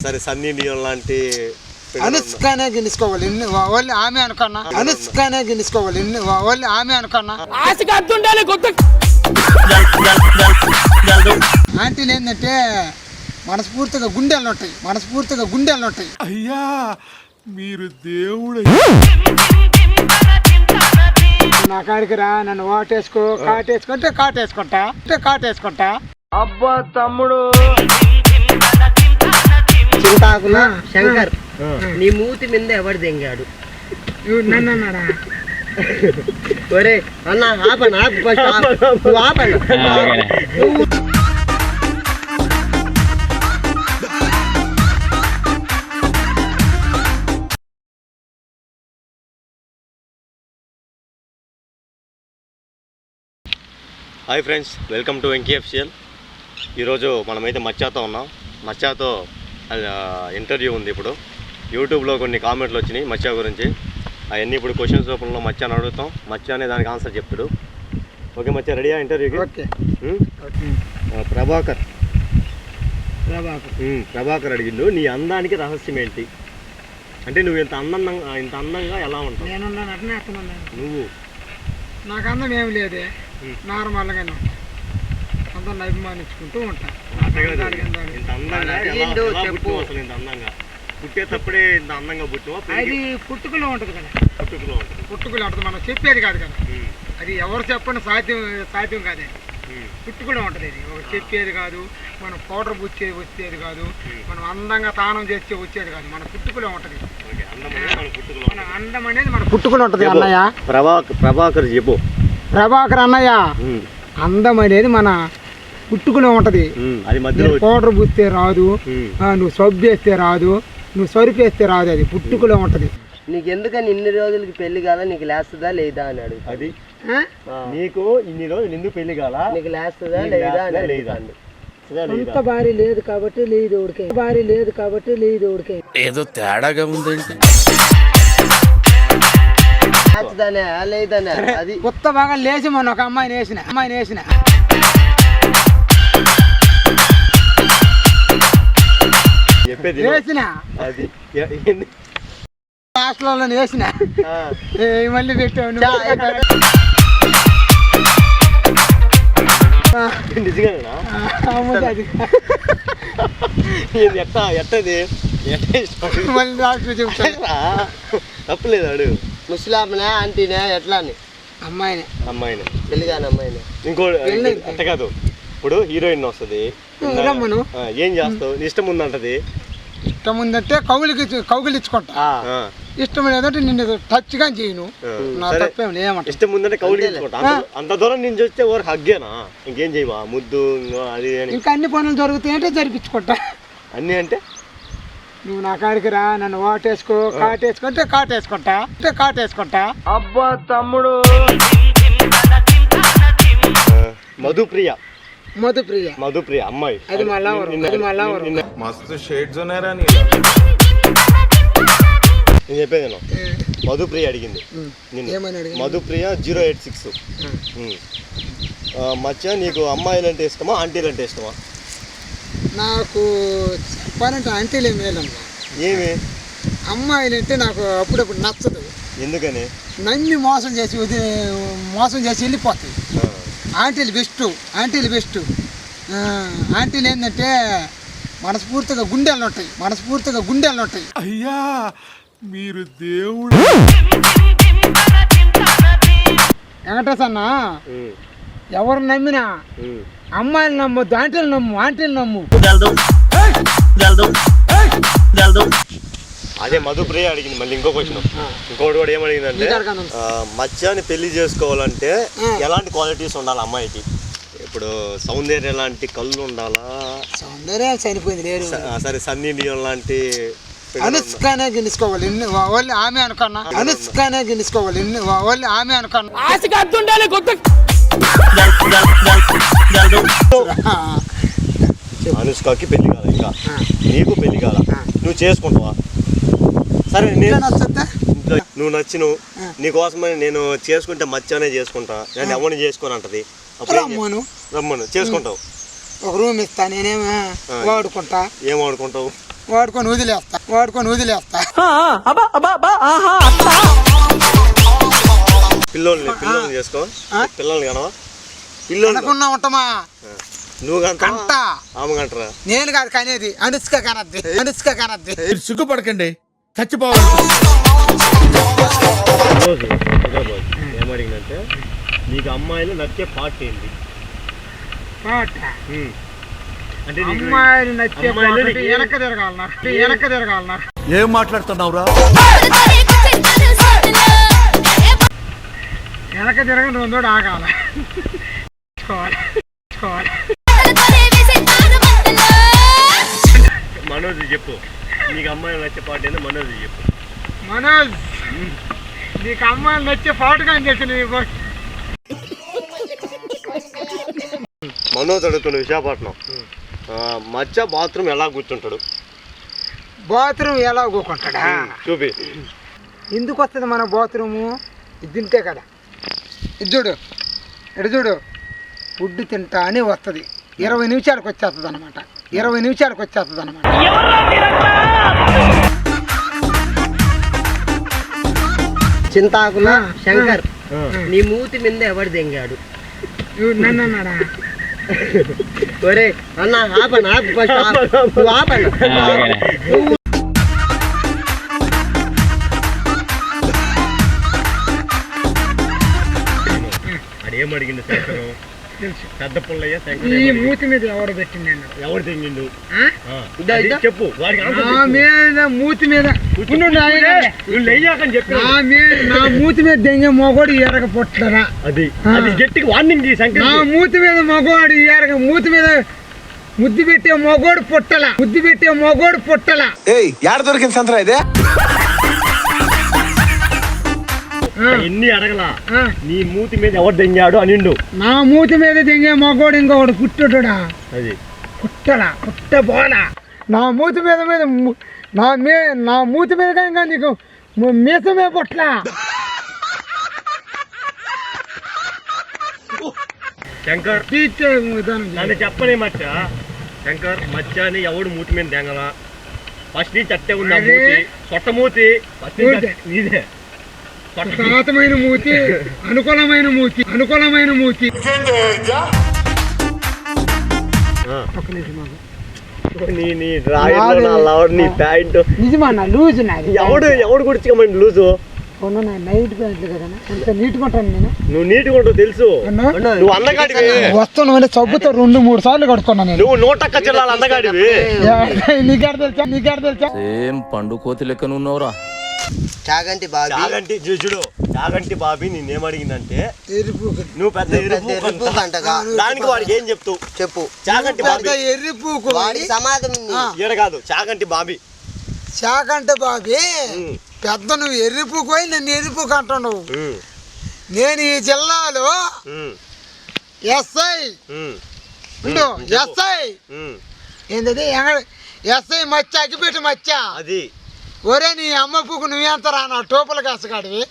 సరే Sunny Leone లాంటి అనుష్కనే ఇన్ని ఓన్లీ ఆమె అనుకున్నా. అనుష్కనే ఇన్ని ఓన్లీ ఆమె అనుకున్నా. ఆంటీలు ఏంటంటే మనస్ఫూర్తిగా గుండెలు ఉంటాయి మనస్ఫూర్తిగా గుండెలు ఉంటాయి అయ్యా మీరు దేవుడు నా కాడికి రా నన్ను ఓటేసుకో కాటేసుకుంటే కాటేసుకుంటా అంటే కాటేసుకుంటా. శంకర్. నీ మూతి మీద ఎవడు దెంగాడు? ఒరే అన్న ఆపన్న ఆపు ఫస్ట్ ఆపు. నువ్వు ఆపన్న hi friends welcome to NKFCL. ఈరోజు మనమైతే మచ్చాతో ఉన్నాం. మచ్చాతో ఇంటర్వ్యూ ఉంది ఇప్పుడు. యూట్యూబ్లో కొన్ని కామెంట్లు వచ్చినాయి మచ్చా గురించి. అవన్నీ ఇప్పుడు క్వశ్చన్స్ రూపంలో మచ్చాని అడుగుతాం. మచ్చా అనే దానికి ఆన్సర్ చెప్తాడు. ఓకే మచ్చా రెడీయా ఇంటర్వ్యూకి ఓకే. ప్రభాకర్. ప్రభాకర్. ప్రభాకర్ అడిగిండు నీ అందానికి రహస్యం ఏంటి? అంటే నువ్వు ఇంత అందంగా ఇంత అందంగా ఎలా ఉంటావు? నువ్వు? నాకు అందం ఏమి లేదే. నార్మల్గానే అందరిని అభిమానించుకుంటూ ఉంటా అంతే కదా? దానికి అందానికి. ఇంత అందంగా ఎలా అడిగిండు, ఎలా చెప్పు. పుట్టావు అసలు ఇంత అందంగా. పుట్టేటప్పుడే ఇంత అందంగా పుట్టావా అది పుట్టుకలో ఉంటుంది కదా. పుట్టుకలో ఉంటుంది. పుట్టుకలో ఉంటుంది. మనం చెప్పేది కాదు కదా. అది ఎవరు చెప్పండి సాధ్యం సాధ్యం కాదే. పుట్టుకలో ఉంటుంది ఇది. ఒక చెప్పేది కాదు. మనం పౌడర్ పుచ్చేది వచ్చేది కాదు. మనం అందంగా తానం చేస్తే వచ్చేది కాదు. మన పుట్టుకలో ఉంటుంది. ఓకే అందమైన మన అందం అనేది మన పుట్టుకలో ఉంటుంది. అన్నయ్య. ప్రభాకర్ ప్రభాకర్ చెప్పు. ప్రభాకర్ అన్నయ్య. అందం అనేది మన పుట్టుకలో ఉంటుంది. పౌడర్ పూస్తే రాదు. నువ్వు సబ్బు వేస్తే రాదు. నువ్వు సరిపేస్తే రాదు. అది పుట్టుకలో ఉంటుంది. నీకు ఎందుకని ఇన్ని రోజులకి పెళ్ళి కాదా నీకు లేస్తుందా లేదా అని అడుగు అది ఆ? నీకు ఇన్ని రోజులు ఎందుకు పెళ్ళి కాల? నీకు లేస్తుందా లేదా అని లేదా? అడుగుతాను. సొంత భార్య లేదు కాబట్టి లేదు ఉడికే భార్య లేదు కాబట్టి లేదు ఉడికే ఏదో తేడాగా ఉందండి. లేస్తుందానే లేదనే అది కొత్త బాగా లేచి మొన్న ఒక అమ్మాయిని వేసిన. అమ్మాయిని వేసిన. చెప్పేది. వేసిన? అది? హాస్టల్లో వేసిన? మళ్ళీ పెట్టావు ఎట్ట ఎట్టది? మళ్ళీ డాక్టర్. తప్పులేదు అడు ముస్లాంనే ఆంటీనే ఎట్లా అని అమ్మాయిని. అమ్మాయిని. పెళ్ళి కాని అమ్మాయిని ఇంకో. అట్ట కాదు. ఇప్పుడు హీరోయిన్ వస్తుంది. ఏం చేస్తావు? నీ ఇష్టం ఉందంటది. ఇష్టం ఉందంటే కౌలికి కౌగిలించుకుంటా ఆ, ఇష్టం లేదంటే నిన్ను టచ్గా చేయను. ఆ. నా తప్పేం లేమంట ఇష్టం ఉందంటే అంత దూరం నుంచి వస్తే ఊరికి హగ్గేనా? ఇంకేం చేయవా? ముద్దు అది ఇంకా అన్ని పనులు జరుగుతాయంటే జరిపించుకుంటా. అన్నీ అంటే? నువ్వు నా కాడికి రా నన్ను ఓటేసుకో కాటేసుకుంటే కాటేసుకుంటా. అంటే కాటేసుకుంటా. అబ్బా తమ్ముడు. మధుప్రియ. మధుప్రియ. మధుప్రియ అమ్మాయి. అది మా లవరు, నిన్న- అది మా లవరు. నిన్న- మస్తు షేడ్స్ ఉన్నారా నీ నేను చెప్పేది. మధుప్రియ అడిగింది. నిన్ను. అడిగింది? Madhupriya zero eight six. మచ్చ నీకు అమ్మాయిలు అంటే ఇష్టమా ఆంటీలు అంటే ఇష్టమా? నాకు చెప్పాలంటే అంటేలే మేలమ్మా ఏమి? అమ్మాయిలు అంటే నాకు అప్పుడప్పుడు నచ్చదు. ఎందుకని? నమ్మి మోసం చేసి మోసం చేసి వెళ్ళిపోతాయి. ఆ, ఆంటీలు బెస్ట్ ఆంటీలు బెస్ట్. ఆంటీలు ఏంటంటే మనస్ఫూర్తిగా గుండెలు ఉంటాయి మనస్ఫూర్తిగా గుండెలు ఉంటాయి అయ్యా మీరు దేవుడు? వెంకటేశ్ అన్న ఎవరు నమ్మినా. అమ్మాయిలు నమ్మొద్దు ఆంటీలు నమ్ము ఆంటీలు నమ్ము. అదే మధుప్రియ అడిగింది మళ్ళీ ఇంకో క్వశ్చన్ ఇంకోటి కూడా ఏమడిగిందంటే మచ్చాని పెళ్ళి చేసుకోవాలంటే. ఎలాంటి క్వాలిటీస్ ఉండాలి అమ్మాయికి? ఇప్పుడు సౌందర్యం లాంటి కళ్ళు ఉండాలా? సౌందర్యం చనిపోయింది లేరు. ఆ, సరే సన్నీ లియోన్ లాంటి అనుష్కనే గిన్నిసుకోవాలి. ఇన్ని ఓన్లీ ఆమె అనుకున్నా. అనుష్కనే గిన్నిసుకోవాలి. ఇన్ని ఓన్లీ ఆమె అనుకున్నా. అనుష్కకి పెళ్ళి కాల ఇంకా. నీకు పెళ్ళి కాల. నువ్వు చేసుకుంటావా? సరే నేను నువ్వు నచ్చిను నీకోసమని నేను చేసుకుంటే మచ్చానే చేసుకుంటా. నేను ఎవరిని చేసుకోను అంటది. రమ్మను? రమ్మను చేసుకుంటావు. ఒక రూమ్ ఇస్తా నేనేమో వాడుకుంటా? ఏం ఆడుకుంటావు వాడుకొని వదిలేస్తా వాడుకొని వదిలేస్తా. పిల్లోల్ని పిల్లోల్ని చేసుకో? పిల్లల్ని కనవా? పిల్లోల్ని అనుకున్నా ఉంటామా నువ్వు గంట కంట. ఆమె గంటరా నేను కాదు కనేది అనుష్క కనద్ది అనుష్క కనద్ది. సిగ్గుపడకండి చచ్చిపోవాలి రోజు హైదరాబాద్ ఏమడిగినంటే నీకు అమ్మాయిలు నచ్చే పార్ట్ ఏంటి ఉమ్. అంటే నీకు అమ్మాయిలు నచ్చే అమ్మాయిలు నీకు- వెనక తిరగాలి నాకు వెనక తిరగాలి నాకు ఏం మాట్లాడుతున్నావురా వెనక తిరగని రెండోడు ఆగాలి చూడాలి. చూడాలి. మనోజ్ చెప్పు నీకు అమ్మాయిలు నచ్చే పార్ట్ ఏంటో మనోజ్ చెప్పు. మనోజ్? నీకు అమ్మాయిలు నచ్చే నీకు. మనోజ్ అడుగుతున్న విశాఖపట్నం. మచ్చ బాత్రూమ్ ఎలా కూర్చుంటాడు? బాత్రూమ్ ఎలా ఊకుంటాడా చూపి. ఎందుకు వస్తుంది మన బాత్రూము? ఇది తింటే కదా. ఇది చూడు. ఇటు చూడు. ఫుడ్ తింటా అని వస్తుంది. ఇరవై నిమిషాలకు వచ్చేస్తుంది అనమాట ఇరవై నిమిషాలకు వచ్చేస్తుంది అనమాట చింతాకుల శంకర్. నీ మూతి మీద ఎవడు దెంగాడు? ఒరే అన్న ఫస్ట్ తెలుసు. పెద్ద పుల్లయ్య ఈ మూతి మీద ఎవరు పెట్టింది అన్నాడు తెంగిండు. చెప్పు. వాడికి మూతి మీద. నా చెప్పి మూతి మీద దెంగే మొగోడు ఎరగ పుట్టరా. అది. ఆ. అది గట్టిగా వార్నింగ్ నా మూతి మీద మగవాడు ఎరగ మూతి మీద ముద్దు పెట్టే మొగోడు పుట్టల. ముద్దు పెట్టే మొగోడు పుట్టల. ఏయ్ యాడ దొరికింది సంతరా ఇదే? ఎన్ని అడగలా. నీ మూతి మీద ఎవరు దెంగాడు అనిండు. నా మూతి మీద దెంగే మొగోడు ఇంకొకడు పుట్టుడా అది. పుట్టలా పుట్ట పోలా నా మూతి మీద మీద నా మీ నా మూతి మీద కనుక నీకు మీసమే పుట్లా? శంకర్. నన్ను చెప్పనే మచ్చ. శంకర్ మచ్చ అని ఎవడు మూతి మీద దెంగలా ఫస్ట్ ఉంది ఆ అరే. మూతి. సొట్ట మూతి. ఫస్ట్ నుంచి సనాతమైన మూతి అనుకూలమైన మూతి అనుకూలమైన మూతి. ఆ. ఒక నిమిషం ఆగు. నీ నీ రాయల్లో నా లవర్ నీ ప్యాంట్. నిజమా నా లూజ్ నాది. ఎవడు ఎవడు గుడిచికమండి లూజు? కొన్న నా నైట్ ప్యాంట్లు కదా అంత నీట్గా ఉంటాను నేను. నువ్వు నీట్గా ఉంటావు తెలుసు. అన్నా? నువ్వు అందగాడివి. వస్తున్నా అంటే సబ్బుతో రెండు మూడు సార్లు కడుక్కున్నాను నువ్వు నూటక్క జిల్లాల అందగాడివి. నీకెడ తెలుసా నీకెడ తెలుసా? సేమ్ పండు కోతి లెక్కన ఉన్నవరా చాగంటి బాబీ. చాగంటి చూడు చాగంటి బాబీ నేనేం అడిగిందంటే ఎరుపు నువ్వు పెద్ద ఎరుపు ఎరుపు. దానికి వాడికి ఏం చెప్తావు? చెప్పు. చాగంటి బాబీ. ఎర్రి పూకు వాడి సమాధం. ఈడ కాదు చాగంటి బాబీ. చాకంటే బాబీ పెద్ద నువ్వు ఎర్రి పూకు పోయి నన్ను ఎర్రి పూకు అంటున్నావు నేను ఈ జిల్లాలో ఎస్ఐ. ఎస్ఐ. ఏంటది ఎస్ఐ మచ్చ అగ్గిపెట్టి మచ్చ. అది. ఒరే నీ అమ్మ పూకు నువ్వెంత రా నా టోపుల కాసగాడివి?